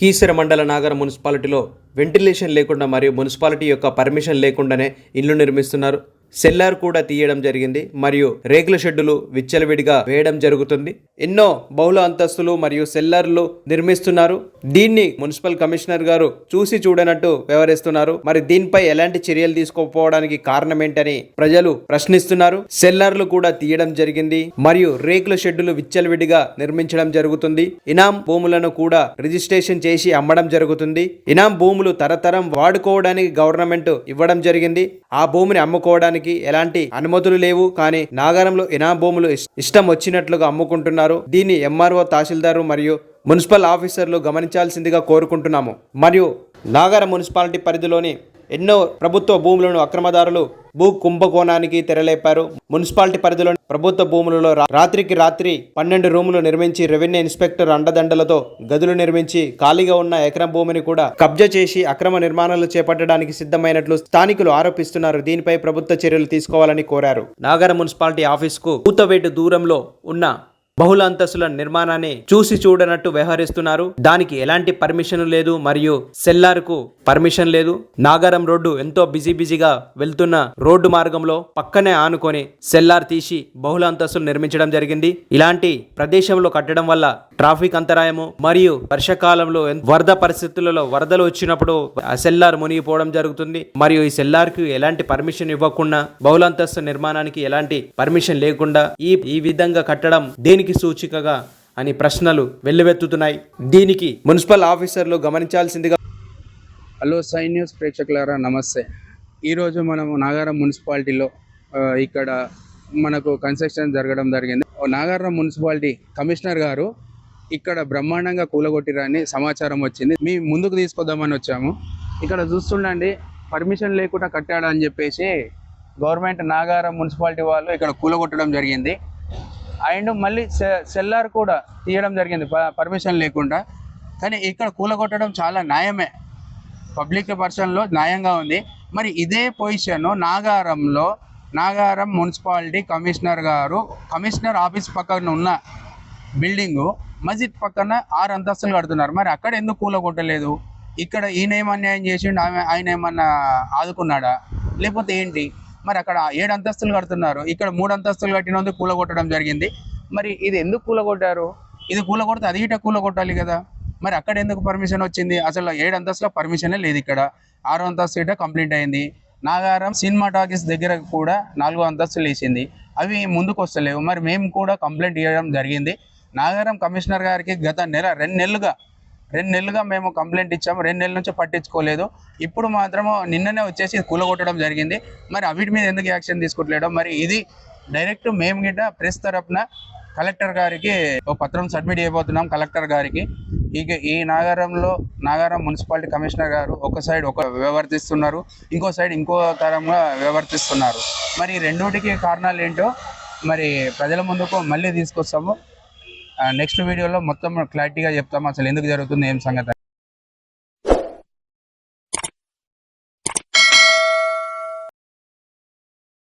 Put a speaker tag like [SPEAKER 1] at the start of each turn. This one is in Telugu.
[SPEAKER 1] కీసర మండల నాగర మున్సిపాలిటీలో వెంటిలేషన్ లేకుండా మరియు మున్సిపాలిటీ యొక్క పర్మిషన్ లేకుండానే ఇల్లు నిర్మిస్తున్నారు. సెల్లార్ కూడా తీయడం జరిగింది మరియు రేకుల షెడ్డులు విచ్చలవిడిగా వేయడం జరుగుతుంది. ఎన్నో బహుళ అంతస్తులు మరియు సెల్లార్లు నిర్మిస్తున్నారు. దీన్ని మున్సిపల్ కమిషనర్ గారు చూసి చూడనట్టు వ్యవహరిస్తున్నారు మరి దీనిపై ఎలాంటి చర్యలు తీసుకోకపోవడానికి కారణం ఏంటని ప్రజలు ప్రశ్నిస్తున్నారు. సెల్లార్లు కూడా తీయడం జరిగింది మరియు రేకుల షెడ్డులు విచ్చలవిడిగా నిర్మించడం జరుగుతుంది. ఇనాం భూములను కూడా రిజిస్ట్రేషన్ చేసి అమ్మడం జరుగుతుంది. ఇనాం భూములు తరతరం వాడుకోవడానికి గవర్నమెంట్ ఇవ్వడం జరిగింది. ఆ భూమిని అమ్ముకోవడానికి ఎలాంటి అనుమతులు లేవు. కానీ నాగారంలో ఇనా భూములు ఇష్టం వచ్చినట్లుగా అమ్ముకుంటున్నారు. దీన్ని ఎంఆర్ఓ తహసీల్దారు మరియు మున్సిపల్ ఆఫీసర్లు గమనించాల్సిందిగా కోరుకుంటున్నాము. మరియు నాగారం మున్సిపాలిటీ పరిధిలోని ఎన్నో ప్రభుత్వ భూములను అక్రమదారులు భూ కుంభకోణానికి తెరలేపారు. మున్సిపాలిటీ పరిధిలో ప్రభుత్వ భూములలో రాత్రికి రాత్రి పన్నెండు రూములు నిర్మించి రెవెన్యూ ఇన్స్పెక్టర్ అండదండలతో గదులు నిర్మించి ఖాళీగా ఉన్న ఎకరం భూమిని కూడా కబ్జా చేసి అక్రమ నిర్మాణాలు చేపట్టడానికి సిద్ధమైనట్లు స్థానికులు ఆరోపిస్తున్నారు. దీనిపై ప్రభుత్వ చర్యలు తీసుకోవాలని కోరారు. నాగర మున్సిపాలిటీ ఆఫీస్కు కూతవేటు దూరంలో ఉన్న బహుళ అంతస్తుల నిర్మాణాన్ని చూసి చూడనట్టు వ్యవహరిస్తున్నారు. దానికి ఎలాంటి పర్మిషన్ లేదు మరియు సెల్లార్కు పర్మిషన్ లేదు. నాగారం రోడ్డు ఎంతో బిజీ బిజీగా వెళ్తున్న రోడ్డు మార్గంలో పక్కనే ఆనుకొని సెల్లార్ తీసి బహుళ అంతస్తులు నిర్మించడం జరిగింది. ఇలాంటి ప్రదేశంలో కట్టడం వల్ల ట్రాఫిక్ అంతరాయము మరియు వర్షాకాలంలో వరద పరిస్థితులలో వరదలు వచ్చినప్పుడు ఆ సెల్లార్ మునిగిపోవడం జరుగుతుంది. మరియు ఈ సెల్లార్కు ఎలాంటి పర్మిషన్ ఇవ్వకుండా బహుళంతస్తు నిర్మాణానికి ఎలాంటి పర్మిషన్ లేకుండా ఈ ఈ విధంగా కట్టడం దేనికి సూచికగా అని ప్రశ్నలు వెల్లువెత్తుతున్నాయి. దీనికి మున్సిపల్ ఆఫీసర్లు గమనించాల్సిందిగా
[SPEAKER 2] హలో సై న్యూస్ ప్రేక్షకులారా నమస్తే. ఈరోజు మనము నాగారం మున్సిపాలిటీలో ఇక్కడ మనకు కన్స్ట్రక్షన్ జరగడం జరిగింది. ఓ నాగారం మున్సిపాలిటీ కమిషనర్ గారు ఇక్కడ బ్రహ్మాండంగా కూలగొట్టిరని సమాచారం వచ్చింది. మీ ముందుకు తీసుకొద్దామని వచ్చాము. ఇక్కడ చూస్తుండండి పర్మిషన్ లేకుండా కట్టాడు అని చెప్పేసి గవర్నమెంట్ నాగారం మున్సిపాలిటీ వాళ్ళు ఇక్కడ కూలగొట్టడం జరిగింది. అండ్ మళ్ళీ సెల్లార్ కూడా తీయడం జరిగింది ప- పర్మిషన్ లేకుండా. కానీ ఇక్కడ కూలగొట్టడం చాలా న్యాయమే. పబ్లిక్ పర్సన్లో న్యాయంగా ఉంది. మరి ఇదే పొజిషన్ నాగారంలో నాగారం మున్సిపాలిటీ కమిషనర్ గారు కమిషనర్ ఆఫీస్ పక్కన ఉన్న బిల్డింగు. మస్జిద్ పక్కన ఆరు అంతస్తులు కడుతున్నారు. మరి అక్కడ ఎందుకు కూలగొట్టలేదు? ఇక్కడ ఈయన ఏం చేసిండు? ఆమె ఆయన ఏమన్నా ఆదుకున్నాడా? లేకపోతే ఏంటి? మరి అక్కడ ఏడు అంతస్తులు కడుతున్నారు. ఇక్కడ మూడు అంతస్తులు కట్టినందుకు కూలగొట్టడం జరిగింది. మరి ఇది ఎందుకు కూలగొట్టారు? ఇది కూలగొడితే అది ఇట కూలగొట్టాలి కదా. మరి అక్కడ ఎందుకు పర్మిషన్ వచ్చింది? అసలు ఏడు అంతస్తులో పర్మిషనే లేదు ఇక్కడ. ఆరో అంతస్తు ఇట కంప్లీట్ అయింది. నాగారం సినిమా టాకీస్ దగ్గర కూడా నాలుగో అంతస్తులు వేసింది అవి ముందుకు వస్తలేవు మరి మేము కూడా కంప్లైంట్ ఇవ్వడం జరిగింది. నాగారం కమిషనర్ గారికి గత నెల రెండు నెలలుగా రెండు నెలలుగా మేము కంప్లైంట్ ఇచ్చాము. రెండు నెలల నుంచి పట్టించుకోలేదు. ఇప్పుడు మాత్రము నిన్ననే వచ్చేసి కూలగొట్టడం జరిగింది. మరి అవిటి మీద ఎందుకు యాక్షన్ తీసుకుంటలేడో మరి ఇది డైరెక్ట్ మేము గిట్ట ప్రెస్ తరపున కలెక్టర్ గారికి ఒక పత్రం సబ్మిట్ చేయబోతున్నాం కలెక్టర్ గారికి. ఇక ఈ నాగారంలో నాగారం మున్సిపాలిటీ కమిషనర్ గారు ఒక సైడ్ ఒక వ్యవహరిస్తున్నారు ఇంకో సైడ్ ఇంకో తరంగా వ్యవహరిస్తున్నారు మరి రెండోటికి కారణాలు ఏంటో మరి ప్రజల ముందుకు మళ్ళీ తీసుకొస్తాము. నెక్స్ట్ వీడియోలో మొత్తం క్లారిటీగా చెప్తాము అసలు ఎందుకు జరుగుతుంది ఏం సంగతి